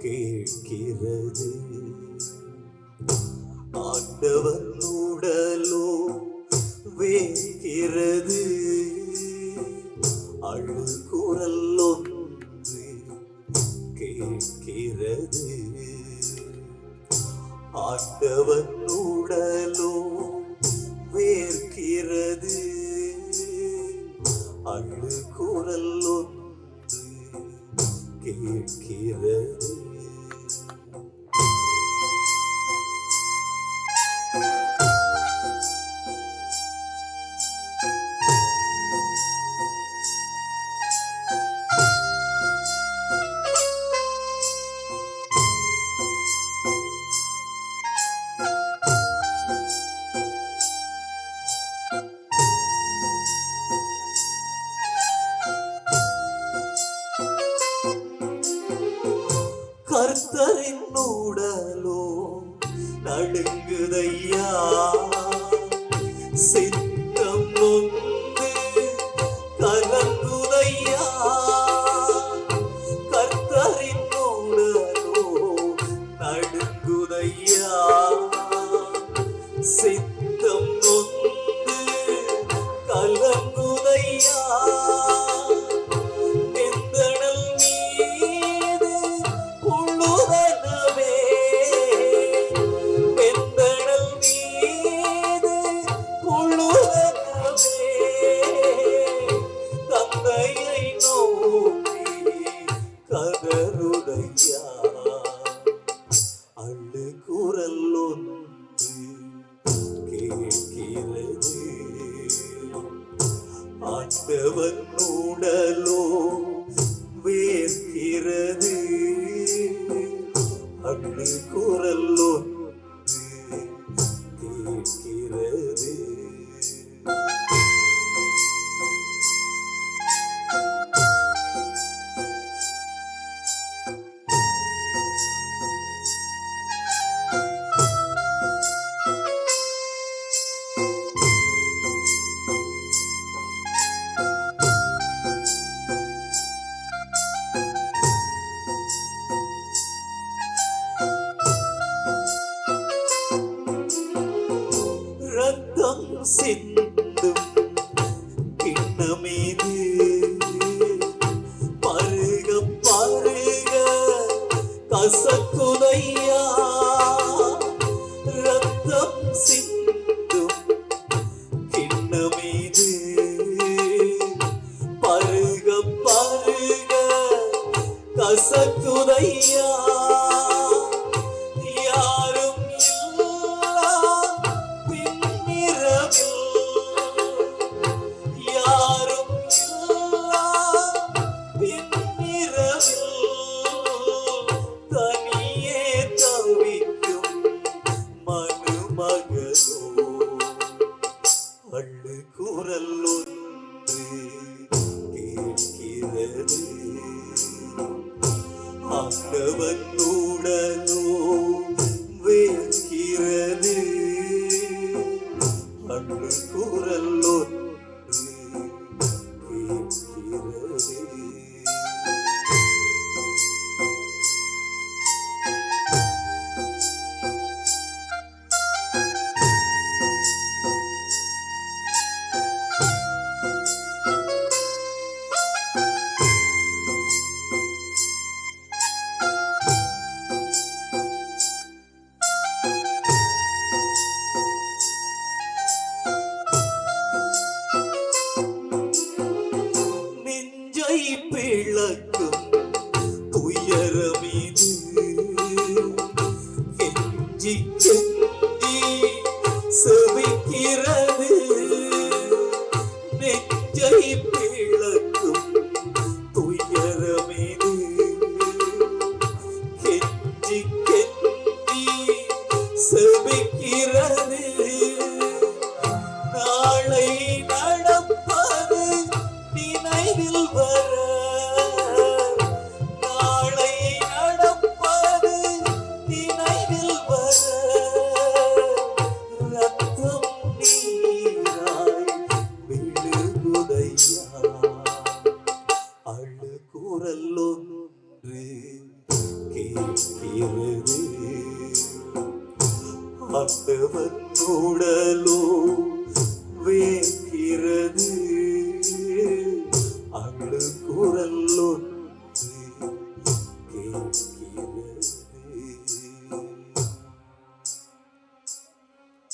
கேட்கிறது. ஆண்டவர் உடலோ வேகிறது அழு குரல் ஒன்று கேட்கிறது. ஆண்டவன் உடலோ வேர்க்கிறது அழு குரல் ஒன்று கேட்கிறது கர்த்தரின் சித்தம் நொந்து கலங்குதையா கர்த்தரின் உடலோ நடுங்குதையா சித்தம் செவனுடலோ உடலோ வேர்க்கிறது அள்ளு குரல் சிந்தும் கிண்ணமீது. பருக பருக கசக்குதையா. ரத்தம் சிந்தும் கிண்ணமீது. பருக பருக கசக்குதையா. மனுமகனோ அள்ளு குரல் ஒன்று ஆண்டவனுடலோ வேகிறது அகழ் குரல்